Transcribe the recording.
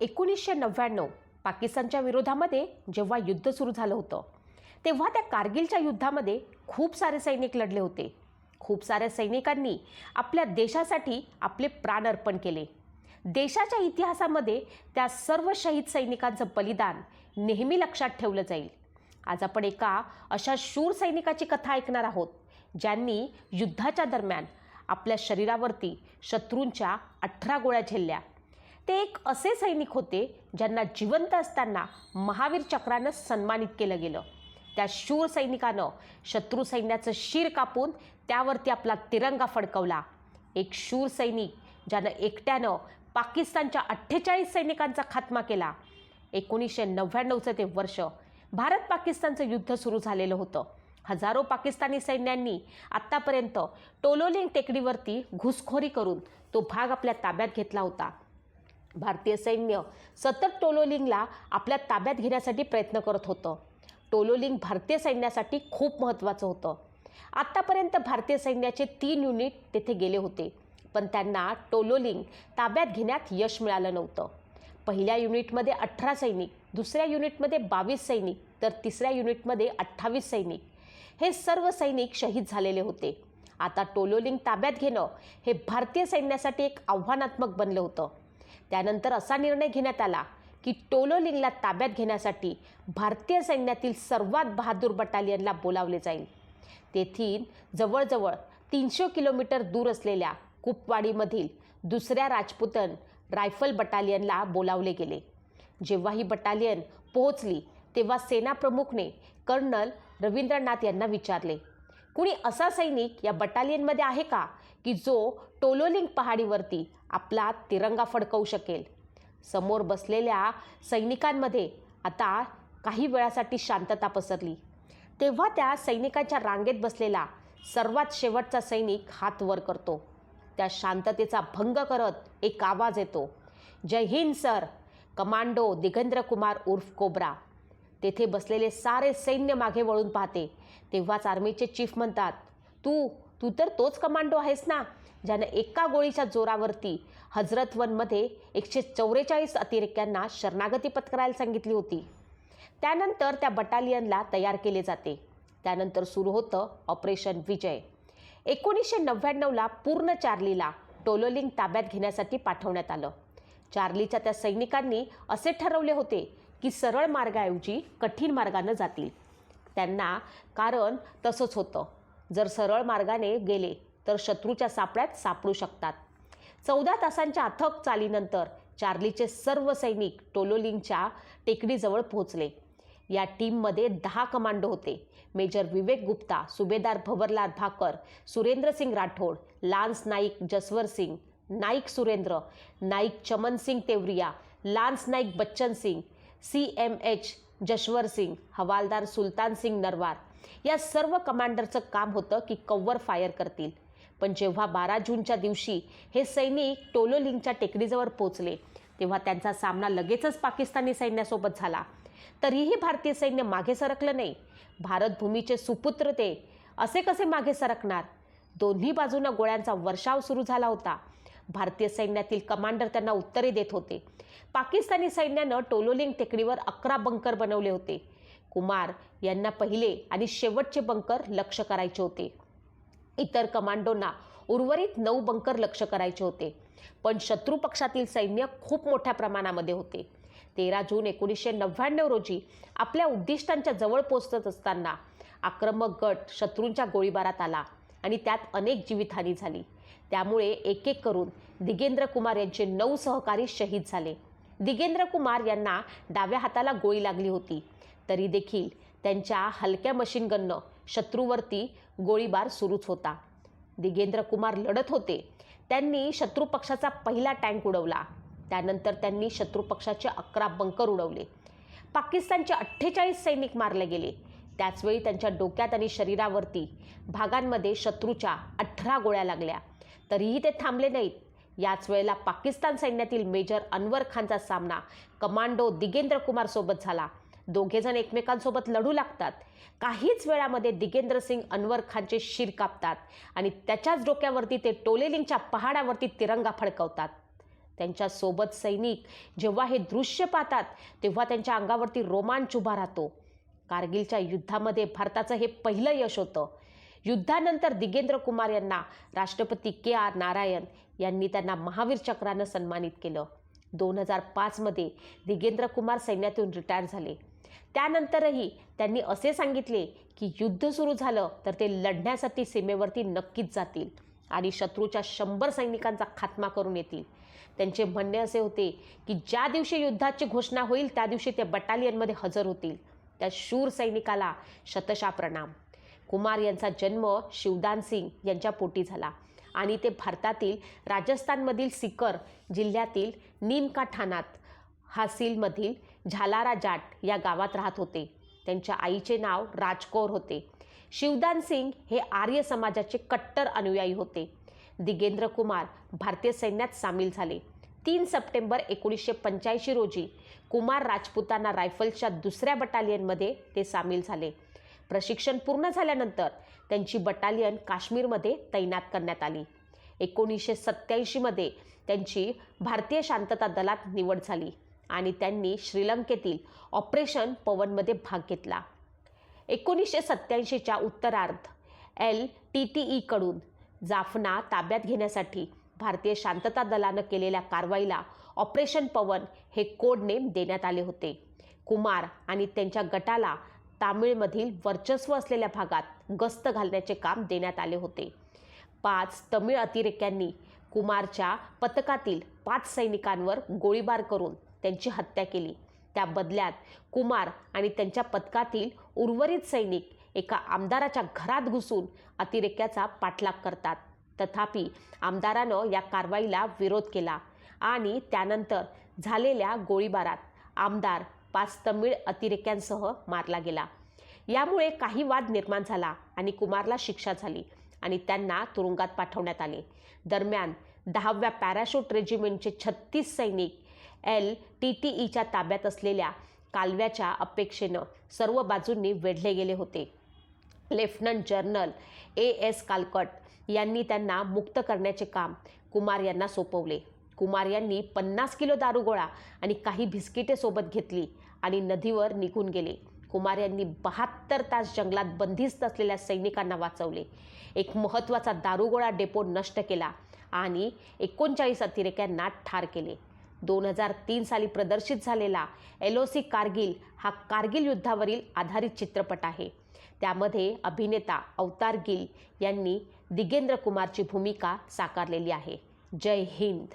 एकोणीसशे नव्याण्णव पाकिस्तानच्या विरोधामध्ये जेव्हा युद्ध सुरू झालं होतं तेव्हा त्या कारगिलच्या युद्धामध्ये खूप सारे सैनिक लढले होते. खूप साऱ्या सैनिकांनी आपल्या देशासाठी आपले प्राण अर्पण केले. देशाच्या इतिहासामध्ये त्या सर्व शहीद सैनिकांचं बलिदान नेहमी लक्षात ठेवलं जाईल. आज आपण एका अशा शूर सैनिकाची कथा ऐकणार आहोत ज्यांनी युद्धाच्या दरम्यान आपल्या शरीरावरती शत्रूंच्या अठरा गोळ्या झेलल्या. ते एक असे सैनिक होते ज्यांना जिवंत असताना महावीर चक्रानं सन्मानित केलं गेलं. त्या शूर सैनिकानं शत्रू सैन्याचं शिर कापून त्यावरती आपला तिरंगा फडकवला. एक शूर सैनिक ज्यानं एकट्यानं पाकिस्तानच्या अठ्ठेचाळीस सैनिकांचा खात्मा केला. एकोणीसशे नव्याण्णवचं ते वर्ष भारत पाकिस्तानचं युद्ध सुरू झालेलं होतं. हजारो पाकिस्तानी सैन्यांनी आत्तापर्यंत टोलोलिंग टेकडीवरती घुसखोरी करून तो भाग आपल्या ताब्यात घेतला होता. भारतीय सैन्य सतत टोलोलिंगला आपल्या ताब्यात घेण्यासाठी प्रयत्न करत होतं. टोलोलिंग भारतीय सैन्यासाठी खूप महत्त्वाचं होतं. आत्तापर्यंत भारतीय सैन्याचे तीन युनिट तेथे गेले होते पण त्यांना टोलोलिंग ताब्यात घेण्यात यश मिळालं नव्हतं. पहिल्या युनिटमध्ये अठरा सैनिक दुसऱ्या युनिटमध्ये बावीस सैनिक तर तिसऱ्या युनिटमध्ये अठ्ठावीस सैनिक. हे सर्व सैनिक शहीद झालेले होते. आता टोलोलिंग ताब्यात घेणं हे भारतीय सैन्यासाठी एक आव्हानात्मक बनलं होतं. त्यानंतर असा निर्णय घेण्यात आला की टोलोलिंगला ताब्यात घेण्यासाठी भारतीय सैन्यातील सर्वात बहादूर बटालियनला बोलावले जाईल. तेथील जवळजवळ तीनशे किलोमीटर दूर असलेल्या कुपवाडीमधील दुसऱ्या राजपुतन रायफल बटालियनला बोलावले गेले. जेव्हा ही बटालियन पोहोचली तेव्हा सेनाप्रमुखने कर्नल रवींद्रनाथ यांना विचारले कुणी असा सैनिक या बटालियनमध्ये आहे का? की जो टोलोलिंग पहाडीवरती आपला तिरंगा फडकवू शकेल. समोर बसलेल्या सैनिकांमध्ये आता काही वेळासाठी शांतता पसरली. तेव्हा त्या सैनिकाच्या रांगेत बसलेला सर्वात शेवटचा सैनिक हात वर करतो. त्या शांततेचा भंग करत एक आवाज येतो. जय हिंद सर! कमांडो दिगेंद्र कुमार उर्फ कोब्रा. तेथे बसलेले सारे सैन्य मागे वळून पाहते. तेव्हाच आर्मीचे चीफ म्हणतात तू तू तर तोच कमांडो आहेस ना ज्यानं एका गोळीच्या जोरावरती हजरतवनमध्ये एकशे चौवेचाळीस अतिरेक्यांना शरणागती पत्करायला सांगितली होती. त्यानंतर त्या बटालियनला तयार केले जाते. त्यानंतर सुरू होतं ऑपरेशन विजय. एकोणीसशे नव्याण्णवला पूर्ण चार्लीला टोलोलिंग ताब्यात घेण्यासाठी पाठवण्यात आलं. चार्लीच्या त्या सैनिकांनी असे ठरवले होते की सरळ मार्गाऐवजी कठीण मार्गानं जातील. त्यांना कारण तसंच होतं. जर सरळ मार्गाने गेले तर शत्रूच्या सापळ्यात सापडू शकतात. चौदा तासांच्या अथक चालीनंतर चार्लीचे सर्व सैनिक टोलोलिंगच्या टेकडीजवळ पोहोचले. या टीममध्ये दहा कमांडो होते. मेजर विवेक Gupta subedar Bhawarlal Bhakar Surendra Singh Rathod lance naik Jaswar Singh naik Surendra naik Chaman Singh Tewaria lance Naik Bachchan Singh C M H Jashwar Singh havildar Sultan Singh Narwar या सर्व कमांडरचं काम होतं की Kawar fire करतील. पण जेव्हा बारा जूनच्या दिवशी हे सैनिक टोलोलिंगच्या टेकडीजवळ पोचले तेव्हा त्यांचा सामना लगेचच पाकिस्तानी सैन्यासोबत झाला. तरीही भारतीय सैन्य मागे सरकलं नाही. भारतभूमीचे सुपुत्र ते असे कसे मागे सरकणार? दोन्ही बाजूनं गोळ्यांचा वर्षाव सुरू झाला होता. भारतीय सैन्यातील कमांडर त्यांना उत्तरे देत होते. पाकिस्तानी सैन्यानं टोलोलिंग टेकडीवर अकरा बंकर बनवले होते. कुमार यांना पहिले आणि शेवटचे बंकर लक्ष करायचे होते. इतर कमांडोंना उर्वरित नऊ बंकर लक्ष करायचे होते. पण शत्रू पक्षातील सैन्य खूप मोठ्या प्रमाणामध्ये होते. तेरा जून एकोणीसशे नव्याण्णव रोजी आपल्या उद्दिष्टांच्या जवळ पोचत असताना आक्रमक गट शत्रूंच्या गोळीबारात आला आणि त्यात अनेक जीवितहानी झाली. त्यामुळे एक एक करून दिगेंद्र कुमार यांचे नऊ सहकारी शहीद झाले. दिगेंद्र कुमार यांना डाव्या हाताला गोळी लागली होती. तरी देखील त्यांच्या हलक्या मशीनगननं शत्रूवरती गोळीबार सुरूच होता. दिगेंद्र कुमार लढत होते. त्यांनी शत्रू पक्षाचा पहिला टँक उडवला. त्यानंतर त्यांनी शत्रू पक्षाचे अकरा बंकर उडवले. पाकिस्तानचे अठ्ठेचाळीस सैनिक मारले गेले. त्याचवेळी त्यांच्या डोक्यात आणि शरीरावरती भागांमध्ये शत्रूच्या अठरा गोळ्या लागल्या. तरीही ते थांबले नाहीत. याच वेळेला पाकिस्तान सैन्यातील मेजर अनवर खानचा सामना कमांडो दिगेंद्र कुमारसोबत झाला. दोघेजण एकमेकांसोबत लढू लागतात. काहीच वेळामध्ये दिगेंद्र सिंग अनवर खानचे शिर कापतात आणि त्याच्याच डोक्यावरती ते टोलेलिंगच्या पहाडावरती तिरंगा फडकवतात. त्यांच्यासोबत सैनिक जेव्हा हे दृश्य पाहतात तेव्हा त्यांच्या अंगावरती रोमांच उभा राहतो. कारगिलच्या युद्धामध्ये भारताचं हे पहिलं यश होतं. युद्धानंतर दिगेंद्र कुमार यांना राष्ट्रपती के आर नारायण यांनी त्यांना महावीर चक्रानं सन्मानित केलं. दोन हजार पाचमध्ये दिगेंद्र कुमार सैन्यातून रिटायर झाले. त्यानंतरही त्यांनी असे सांगितले की युद्ध सुरू झालं तर ते लढण्यासाठी सीमेवरती नक्कीच जातील आणि शत्रूच्या शंभर सैनिकांचा खात्मा करून येतील. त्यांचे म्हणणे असे होते की ज्या दिवशी युद्धाची घोषणा होईल त्या दिवशी ते बटालियनमध्ये हजर होतील. त्या शूर सैनिकाला शतशा प्रणाम. कुमार यांचा जन्म शिवदान सिंग यांच्या पोटी झाला आणि ते भारतातील राजस्थानमधील सिकर जिल्ह्यातील नीमका ठाणात हासिलमधील झालारा जाट या गावात राहत होते. त्यांच्या आईचे नाव राजकौर होते. शिवदान सिंग हे आर्य समाजाचे कट्टर अनुयायी होते. दिगेंद्र कुमार भारतीय सैन्यात सामील झाले. तीन सप्टेंबर एकोणीसशे पंच्याऐंशी रोजी कुमार राजपुताना रायफल्सच्या दुसऱ्या बटालियनमध्ये ते सामील झाले. प्रशिक्षण पूर्ण झाल्यानंतर त्यांची बटालियन काश्मीरमध्ये तैनात करण्यात आली. एकोणीसशे सत्त्याऐंशीमध्ये त्यांची भारतीय शांतता दलात निवड झाली. आणि त्यांनी श्रीलंकेतील ऑपरेशन पवनमध्ये भाग घेतला. एकोणीसशे सत्त्याऐंशीच्या उत्तरार्ध एल टी टी ईकडून जाफना ताब्यात घेण्यासाठी भारतीय शांतता दलानं केलेल्या कारवाईला ऑपरेशन पवन हे कोड नेम देण्यात आले होते. कुमार आणि त्यांच्या गटाला तामिळमधील वर्चस्व असलेल्या भागात गस्त घालण्याचे काम देण्यात आले होते. पाच तमिळ अतिरेक्यांनी कुमारच्या पथकातील पाच सैनिकांवर गोळीबार करून त्यांची हत्या केली. त्या बदल्यात कुमार आणि त्यांच्या पथकातील उर्वरित सैनिक एका आमदाराच्या घरात घुसून अतिरेक्याचा पाठलाग करतात. तथापि आमदारानं या कारवाईला विरोध केला आणि त्यानंतर झालेल्या गोळीबारात आमदार पाच तमिळ अतिरेक्यांसह मारला गेला. यामुळे काही वाद निर्माण झाला आणि कुमारला शिक्षा झाली आणि त्यांना तुरुंगात पाठवण्यात आले. दरम्यान दहाव्या पॅराशूट रेजिमेंटचे छत्तीस सैनिक एल टी टी ईच्या ताब्यात असलेल्या कालव्याच्या अपेक्षेनं सर्व बाजूंनी वेढले गेले होते. Lieutenant general A S Kalkat यांनी त्यांना मुक्त करण्याचे काम कुमार यांना सोपवले. कुमार यांनी पन्नास किलो दारुगोळा आणि काही भिस्किटे सोबत घेतली आणि नदीवर निघून गेले. कुमार यांनी बहात्तर तास जंगलात बंदिस्त असलेल्या सैनिकांना वाचवले. एक महत्त्वाचा दारुगोळा डेपो नष्ट केला आणि एकोणचाळीस अतिरेक्यांना ठार केले. दोन हजार तीन साली प्रदर्शित झालेला एल ओ सी कारगिल हा कारगिल युद्धावरील आधारित चित्रपट आहे. त्यामध्ये अभिनेता अवतार गिल यांनी दिगेंद्र कुमारची भूमिका साकारलेली आहे. जय हिंद.